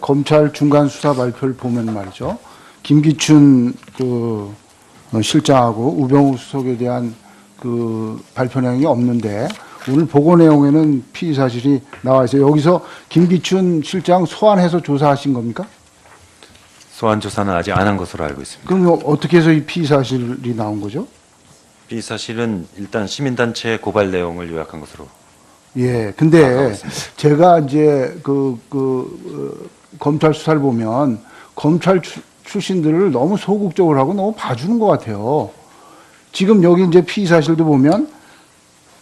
검찰 중간 수사 발표를 보면 말이죠. 김기춘 그 어, 실장하고 우병우 수석에 대한 그 발표 내용이 없는데 오늘 보고 내용에는 피의 사실이 나와 있어요. 여기서 김기춘 실장 소환해서 조사하신 겁니까? 소환 조사는 아직 안 한 것으로 알고 있습니다. 그럼 어떻게 해서 이 피의 사실이 나온 거죠? 이 사실은 일단 시민단체 고발 내용을 요약한 것으로 예, 아, 근데. 제가 이제 그, 그, 어, 검찰 수사를 보면 검찰 출- 출신들을 너무 소극적으로 하고 너무 봐주는 것 같아요. 지금 여기 이제 피의 사실도 보면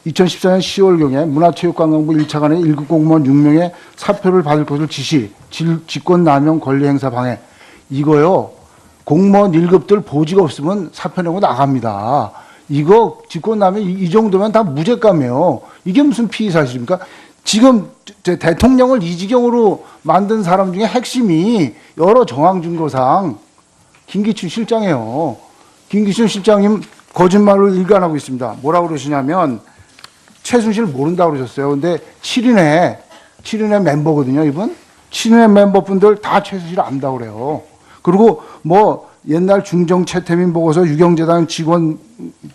2014년 10월경에 문화체육관광부 1차관의 1급 공무원 6명의 사표를 받을 것을 지시, 질- 직권남용 권리행사 방해. 이거요, 공무원 1급들 보지가 없으면 사표 내고 나갑니다. 이거 직권남용 이, 이 정도면 다 무죄감이에요. 이게 무슨 피의 사실입니까? 지금 저- 대통령을 이 지경으로 만든 사람 중에 핵심이 여러 정황 증거상 김기춘 실장이에요. 김기춘 실장님 거짓말을 일관하고 있습니다. 뭐라고 그러시냐면 최순실 모른다고 그러셨어요. 근데 7인의 7인의 멤버거든요, 이분. 7인의 멤버분들 다 최순실 안다고 그래요. 그리고 뭐 옛날 중정 최태민 보고서 유경재단 직원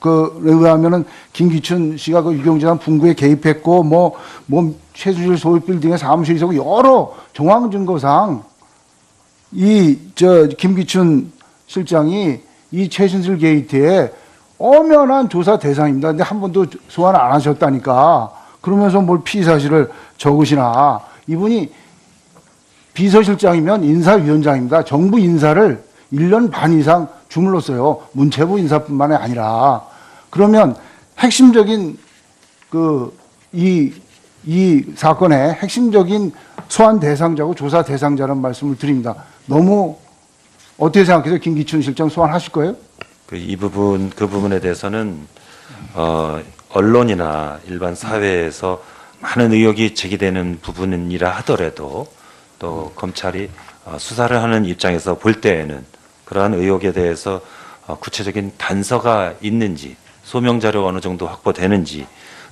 그에 의하면은 김기춘 씨가 그 유경재단 분구에 개입했고 뭐뭐 최순실 소유 빌딩에 사무실 있었고 여러 정황 증거상 이 저 김기춘 실장이 이 최순실 게이트에 엄연한 조사 대상입니다. 근데 한 번도 소환 안 하셨다니까. 그러면서 뭘 피의 사실을 적으시나. 이분이 비서실장이면 인사위원장입니다. 정부 인사를 1년 반 이상 주물렀어요. 문체부 인사뿐만이 아니라. 그러면 핵심적인 그 이 이 사건의 핵심적인 소환 대상자고 조사 대상자라는 말씀을 드립니다. 너무 어떻게 생각해서 김기춘 실장 소환하실 거예요? 그 이 부분 그 부분에 대해서는 어, 언론이나 일반 사회에서 많은 의혹이 제기되는 부분이라 하더라도 또 검찰이 어, 수사를 하는 입장에서 볼 때에는 그러한 의혹에 대해서 어, 구체적인 단서가 있는지 소명 자료 어느 정도 확보되는지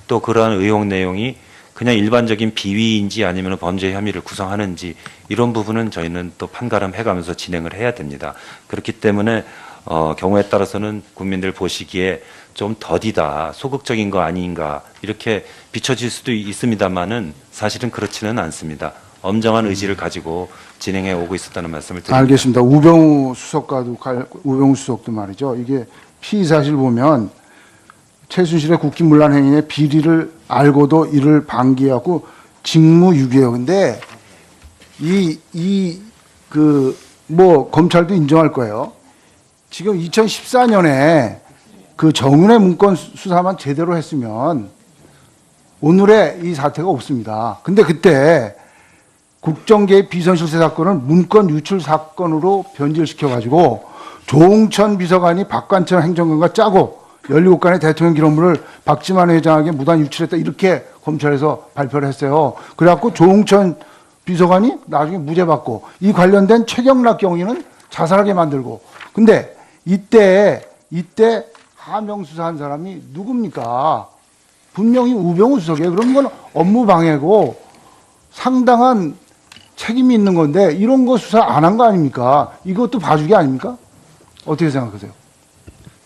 또 그러한 의혹 내용이 그냥 일반적인 비위인지 아니면 범죄 혐의를 구성하는지 이런 부분은 저희는 또 판가름해가면서 진행을 해야 됩니다. 그렇기 때문에 어, 경우에 따라서는 국민들 보시기에 좀 더디다, 소극적인 거 아닌가 이렇게 비춰질 수도 있습니다만은 사실은 그렇지는 않습니다. 엄정한 의지를 가지고 진행해 오고 있었다는 말씀을 드립니다. 알겠습니다. 우병우 수석과도 갈- 우병우 수석도 말이죠. 이게 피의 사실 보면 최순실의 국기문란 행위의 비리를 알고도 이를 방기하고 직무유기예요. 근데 이 이 그 뭐 검찰도 인정할 거예요. 지금 2014년에 그 정윤의 문건 수- 수사만 제대로 했으면 오늘의 이 사태가 없습니다. 근데 그때 국정계의 비선실세 사건을 문건 유출 사건으로 변질시켜 가지고 조홍천 비서관이 박관철 행정관과 짜고 17건의 대통령 기록물을 박지만 회장에게 무단 유출했다 이렇게 검찰에서 발표를 했어요. 그래갖고 조홍천 비서관이 나중에 무죄 받고 이 관련된 최경락 경위는 자살하게 만들고 근데 이때 이때 하명 수사한 사람이 누굽니까? 분명히 우병우 수석이에요. 그럼 이건 업무 방해고 상당한 책임이 있는 건데 이런 거 수사 안 한 거 아닙니까? 이것도 봐주기 아닙니까? 어떻게 생각하세요?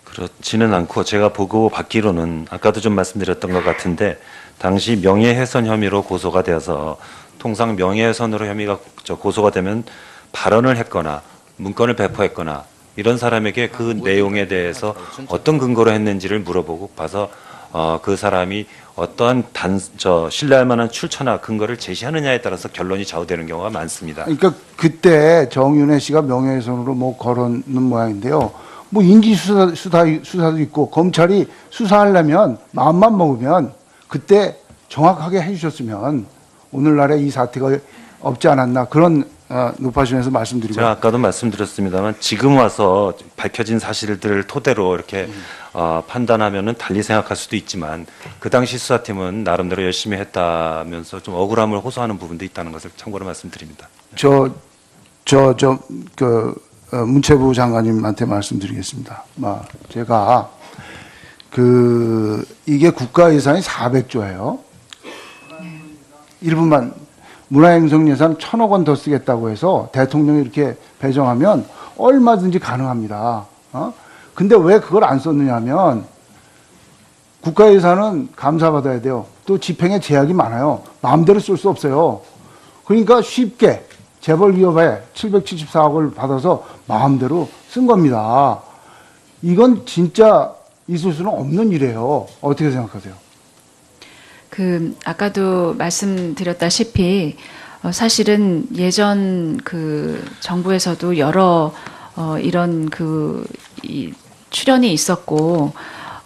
그렇지는 않고 제가 보고 받기로는 아까도 좀 말씀드렸던 것 같은데 당시 명예훼손 혐의로 고소가 되어서 통상 명예훼손으로 혐의가 저 고소가 되면 발언을 했거나 문건을 배포했거나 이런 사람에게 그 내용에 대해서 어떤 근거로 했는지를 물어보고 봐서 어, 그 사람이 어떠한 단, 저, 신뢰할 만한 출처나 근거를 제시하느냐에 따라서 결론이 좌우되는 경우가 많습니다. 그러니까 그때 정윤혜 씨가 명예훼손으로 뭐 걸었는 모양인데요. 뭐 인지 수사, 수사 수사도 있고 검찰이 수사하려면 마음만 먹으면 그때 정확하게 해주셨으면 오늘날의 이 사태가 없지 않았나 그런 어, 높아지면서 말씀드리고 제가 아까도 말씀드렸습니다만 지금 와서 밝혀진 사실들을 토대로 이렇게 어, 판단하면은 달리 생각할 수도 있지만 그 당시 수사팀은 나름대로 열심히 했다면서 좀 억울함을 호소하는 부분도 있다는 것을 참고로 말씀드립니다. 저, 저, 저, 그, 어, 문체부 장관님한테 말씀드리겠습니다. 마, 제가, 그, 이게 국가 예산이 400조예요. 1분만 문화행성 예산 천억 원 더 쓰겠다고 해서 대통령이 이렇게 배정하면 얼마든지 가능합니다. 어? 근데 왜 그걸 안 썼느냐 하면 국가 예산은 감사받아야 돼요. 또 집행에 제약이 많아요. 마음대로 쓸 수 없어요. 그러니까 쉽게 재벌 기업에 774억을 받아서 마음대로 쓴 겁니다. 이건 진짜 있을 수는 없는 일이에요. 어떻게 생각하세요? 그 아까도 말씀드렸다시피 어, 사실은 예전 그 정부에서도 여러 어, 이런 그 이, 출연이 있었고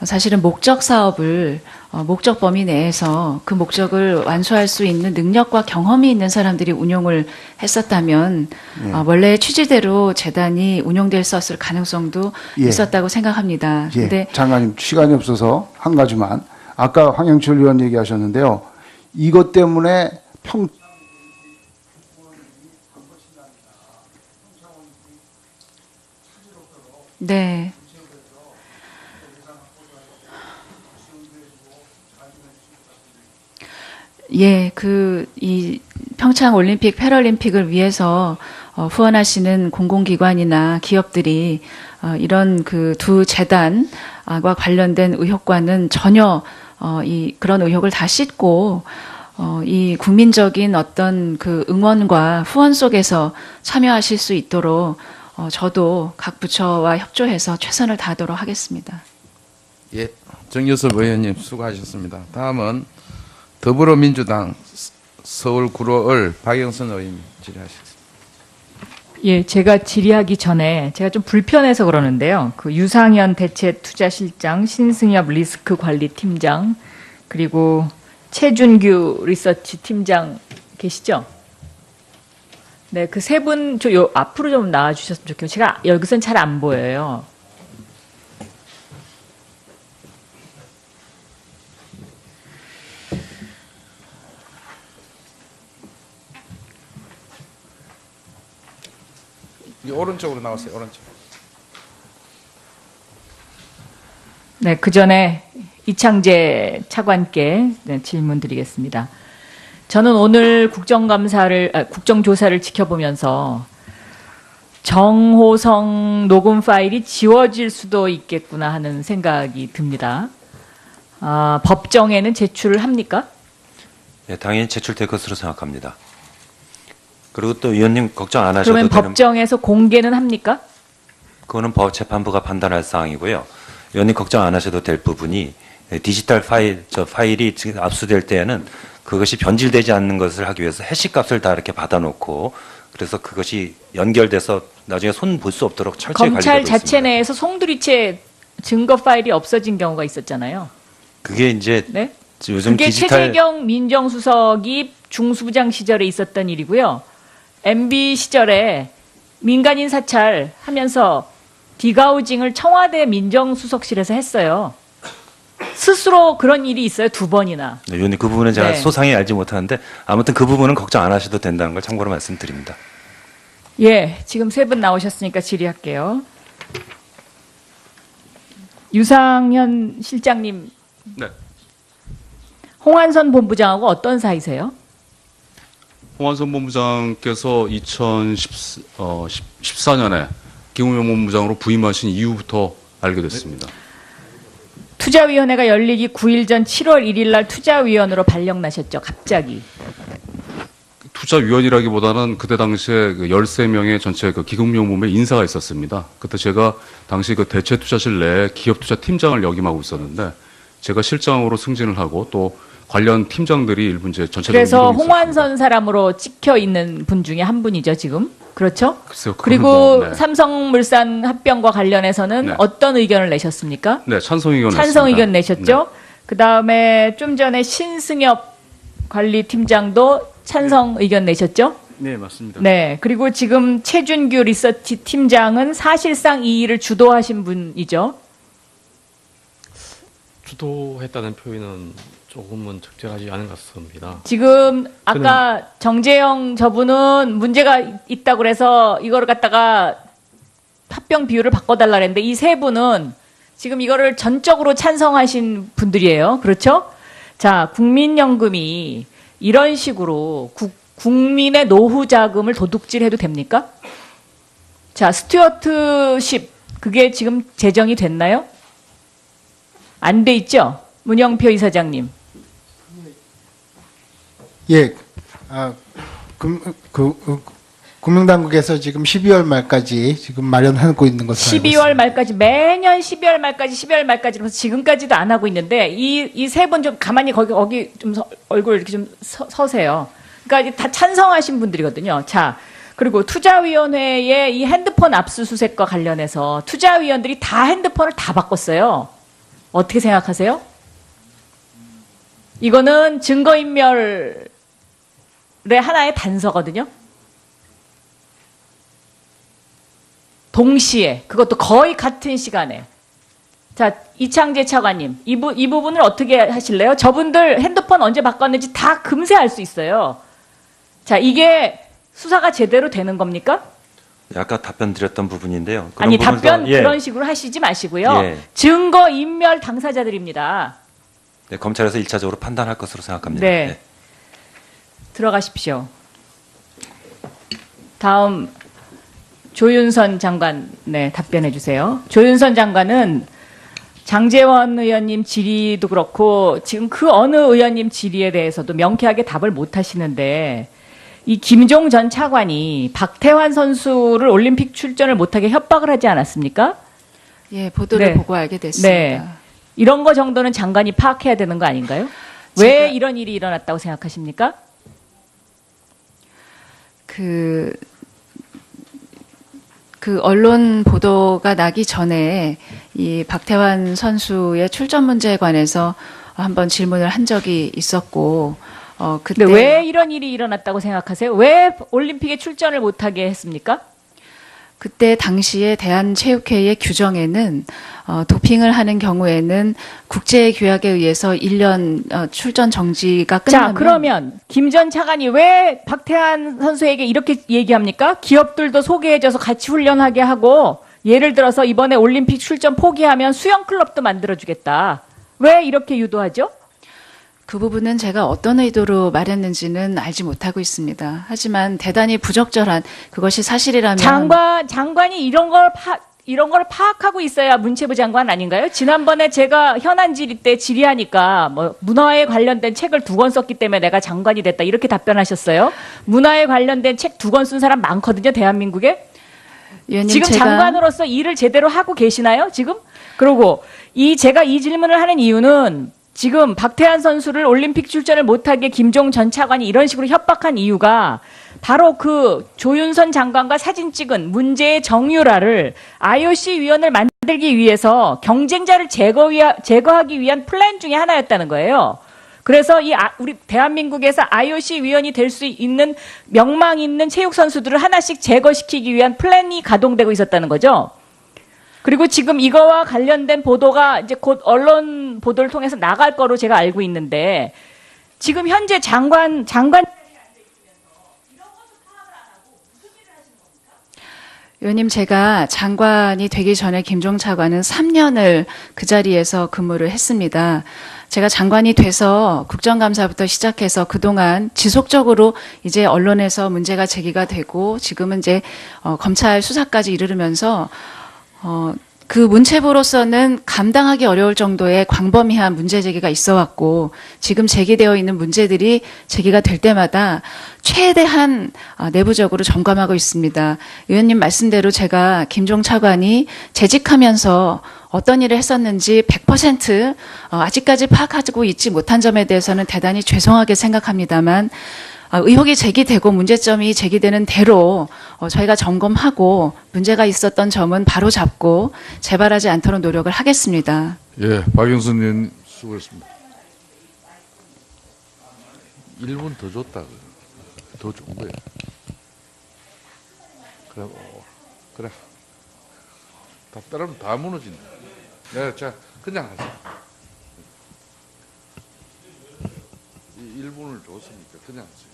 어, 사실은 목적 사업을 어, 목적 범위 내에서 그 목적을 완수할 수 있는 능력과 경험이 있는 사람들이 운용을 했었다면 예. 어, 원래 취지대로 재단이 있을 가능성도 예. 있었다고 생각합니다. 예, 근데 장관님 시간이 없어서 한 가지만 아까 황영철 의원 얘기하셨는데요. 이것 때문에 평 네. 예, 그, 이 평창 올림픽, 패럴림픽을 위해서 어, 후원하시는 공공기관이나 기업들이 어, 이런 그 두 재단과 관련된 의혹과는 전혀 어, 이 그런 의혹을 다 씻고 어, 이 국민적인 어떤 그 응원과 후원 속에서 참여하실 수 있도록 어, 저도 각 부처와 협조해서 최선을 다하도록 하겠습니다. 예, 정유섭 의원님 수고하셨습니다. 다음은 더불어민주당 서- 서울 구로을 박영선 의원님 질의하시겠습니다. 예, 제가 질의하기 전에 제가 좀 불편해서 그러는데요. 그 유상현 대체 투자실장, 신승엽 리스크 관리 팀장, 그리고 최준규 리서치 팀장 계시죠? 네, 그 세 분저요 앞으로 좀 나와 주셨으면 좋겠어요. 제가 여기선 잘 안 보여요. 오른쪽으로 나오세요. 오른쪽. 네, 그 전에 이창재 차관께 네, 질문 드리겠습니다. 저는 오늘 국정감사를, 아, 국정조사를 지켜보면서 정호성 녹음 파일이 지워질 수도 있겠구나 하는 생각이 듭니다. 아, 법정에는 제출을 합니까? 예, 당연히 제출될 것으로 생각합니다. 그리고 또 의원님 걱정 안 하셔도 그러면 되는 법정에서 공개는 합니까? 그거는 법 재판부가 판단할 사항이고요. 의원님 걱정 안 하셔도 될 부분이 예, 디지털 파일 저 파일이 지금 압수될 때에는 그것이 변질되지 않는 것을 하기 위해서 해시 값을 다 이렇게 받아놓고 그래서 그것이 연결돼서 나중에 손 볼 수 없도록 철저히 검찰 자체 있습니다. 내에서 송두리째 증거 파일이 없어진 경우가 있었잖아요. 그게 이제 네? 요즘 그게 디지털 최재경 민정수석이 중수부장 시절에 있었던 일이고요. MB 시절에 민간인 사찰하면서 디가우징을 청와대 민정수석실에서 했어요. 스스로 그런 일이 있어요 두 번이나. 네, 의원님 그 부분은 제가 네. 소상히 알지 못하는데 아무튼 그 부분은 걱정 안 하셔도 된다는 걸 참고로 말씀드립니다. 예, 지금 세 분 나오셨으니까 질의할게요. 유상현 실장님, 네. 홍한선 본부장하고 어떤 사이세요? 홍한선 본부장께서 2014년에 김우영 본부장으로 부임하신 이후부터 알게 됐습니다. 투자위원회가 열리기 9일 전 7월 1일 날 투자위원으로 발령나셨죠, 갑자기. 투자위원이라기보다는 그때 당시에 그 13명의 전체 그 기금용범의 인사가 있었습니다. 그때 제가 당시 그 대체 투자실 내에 기업 투자 팀장을 역임하고 있었는데 제가 실장으로 승진을 하고 또 관련 팀장들이 일부 이제 전체적으로 그래서 이동이 있었습니다. 홍완선 사람으로 찍혀 있는 분 중에 한 분이죠, 지금. 그렇죠? 글쎄요, 그건 그리고 뭐, 네. 삼성물산 합병과 관련해서는 네. 어떤 의견을 내셨습니까? 네, 찬성 의견 찬성. 의견 내셨죠? 그 다음에 좀 전에 신승엽 관리팀장도 찬성 의견 내셨죠? 네, 맞습니다. 네. 그리고 지금 최준규 리서치 팀장은 사실상 이 일을 주도하신 분이죠. 주도했다는 표현은 조금은 적절하지 않은 것 같습니다. 지금 아까 정재영 저분은 문제가 있다고 그래서 이거를 갖다가 합병 비율을 바꿔달라 그랬는데 이 세 분은 지금 이거를 전적으로 찬성하신 분들이에요. 그렇죠? 자, 국민연금이 이런 식으로 국, 국민의 노후 자금을 도둑질해도 됩니까? 자, 스튜어트십 그게 지금 제정이 됐나요? 안 돼 있죠? 문영표 이사장님. 예, 아, 금, 그, 그, 금융당국에서 지금 12월 말까지 지금 마련하고 있는 것으로 알고 12월 말까지 매년 12월 말까지 12월 말까지 그래서 지금까지도 안 하고 있는데 이 이 세 분 좀 가만히 거기 거기 좀 서- 얼굴 이렇게 좀 서, 서세요. 그러니까 다 찬성하신 분들이거든요. 자. 그리고 투자위원회의 이 핸드폰 압수수색과 관련해서 투자위원들이 다 핸드폰을 다 바꿨어요. 어떻게 생각하세요? 이거는 증거인멸의 하나의 단서거든요. 동시에 그것도 거의 같은 시간에 자 이창재 차관님 이, 부, 이 부분을 어떻게 하실래요? 저분들 핸드폰 언제 바꿨는지 다 금세 알 수 있어요. 자 이게 수사가 제대로 되는 겁니까? 아까 답변 드렸던 부분인데요. 아니 답변 예. 그런 식으로 하시지 마시고요. 예. 증거 인멸 당사자들입니다. 네, 검찰에서 일차적으로 판단할 것으로 생각합니다. 네. 들어가십시오. 다음 조윤선 장관 네 답변해 주세요. 조윤선 장관은 장재원 의원님 질의도 그렇고 지금 그 어느 의원님 질의에 대해서도 명쾌하게 답을 못 하시는데 이 김종 전 차관이 박태환 선수를 올림픽 출전을 못하게 협박을 하지 않았습니까? 예, 보도를 네. 보고 알게 됐습니다. 네. 이런 거 정도는 장관이 파악해야 되는 거 아닌가요? 왜 이런 일이 일어났다고 생각하십니까? 그, 그 언론 보도가 나기 전에 이 박태환 선수의 출전 문제에 관해서 한번 질문을 한 적이 있었고, 어, 그때 왜 이런 일이 일어났다고 생각하세요? 왜 올림픽에 출전을 못하게 했습니까? 그때 당시에 대한체육회의 규정에는 어, 도핑을 하는 경우에는 국제 규약에 의해서 1년 어, 출전 정지가 끝나면 자, 그러면 김 전 차관이 왜 박태환 선수에게 이렇게 얘기합니까? 기업들도 소개해줘서 같이 훈련하게 하고 예를 들어서 이번에 올림픽 출전 포기하면 수영 클럽도 만들어주겠다. 왜 이렇게 유도하죠? 그 부분은 제가 어떤 의도로 말했는지는 알지 못하고 있습니다. 하지만 대단히 부적절한 그것이 사실이라면 장관 장관이 이런 걸 파, 이런 걸 파악하고 있어야 문체부 장관 아닌가요? 지난번에 제가 현안 질의 때 질의하니까 뭐 문화에 관련된 책을 두 권 썼기 때문에 내가 장관이 됐다 이렇게 답변하셨어요. 문화에 관련된 책 두 권 쓴 사람 많거든요, 대한민국에. 의원님 지금 제가 장관으로서 일을 제대로 하고 계시나요? 지금? 그리고 이 제가 이 질문을 하는 이유는 지금 박태환 선수를 올림픽 출전을 못하게 김종 전 차관이 이런 식으로 협박한 이유가 바로 그 조윤선 장관과 사진 찍은 문제의 정유라를 IOC 위원을 만들기 위해서 경쟁자를 제거 위하, 제거하기 위한 플랜 중에 하나였다는 거예요. 그래서 이 아- 우리 대한민국에서 IOC 위원이 될 수 있는 명망 있는 체육 선수들을 하나씩 제거시키기 위한 플랜이 가동되고 있었다는 거죠. 그리고 지금 이거와 관련된 보도가 이제 곧 언론 보도를 통해서 나갈 거로 제가 알고 있는데 지금 현재 장관 장관 의원님 제가 장관이 되기 전에 김종 차관은 3년을 그 자리에서 근무를 했습니다. 제가 장관이 돼서 국정감사부터 시작해서 그동안 지속적으로 이제 언론에서 문제가 제기가 되고 지금은 이제 어, 검찰 수사까지 이르르면서 어, 그 문체부로서는 감당하기 어려울 정도의 광범위한 문제 제기가 있어 왔고 지금 제기되어 있는 문제들이 제기가 될 때마다 최대한 어, 내부적으로 점검하고 있습니다. 의원님 말씀대로 제가 김종 차관이 재직하면서 어떤 일을 했었는지 100% 어, 아직까지 파악하고 있지 못한 점에 대해서는 대단히 죄송하게 생각합니다만 어, 의혹이 제기되고 문제점이 제기되는 대로 어, 저희가 점검하고 문제가 있었던 점은 바로 잡고 재발하지 않도록 노력을 하겠습니다. 예, 의원 수고했습니다. 1분 더 줬다. 더 준 거예요. 그래, 어, 그래. 다 따르면 다 무너진다. 네, 자, 그냥 하세요. 이 1분을 줬으니까 그냥 하세요.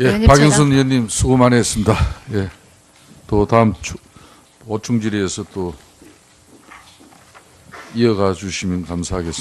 예, 제가- 의원님 수고 많이 했습니다. 예. 또 다음 주- 보충 질의에서 또 이어가 주시면 감사하겠습니다.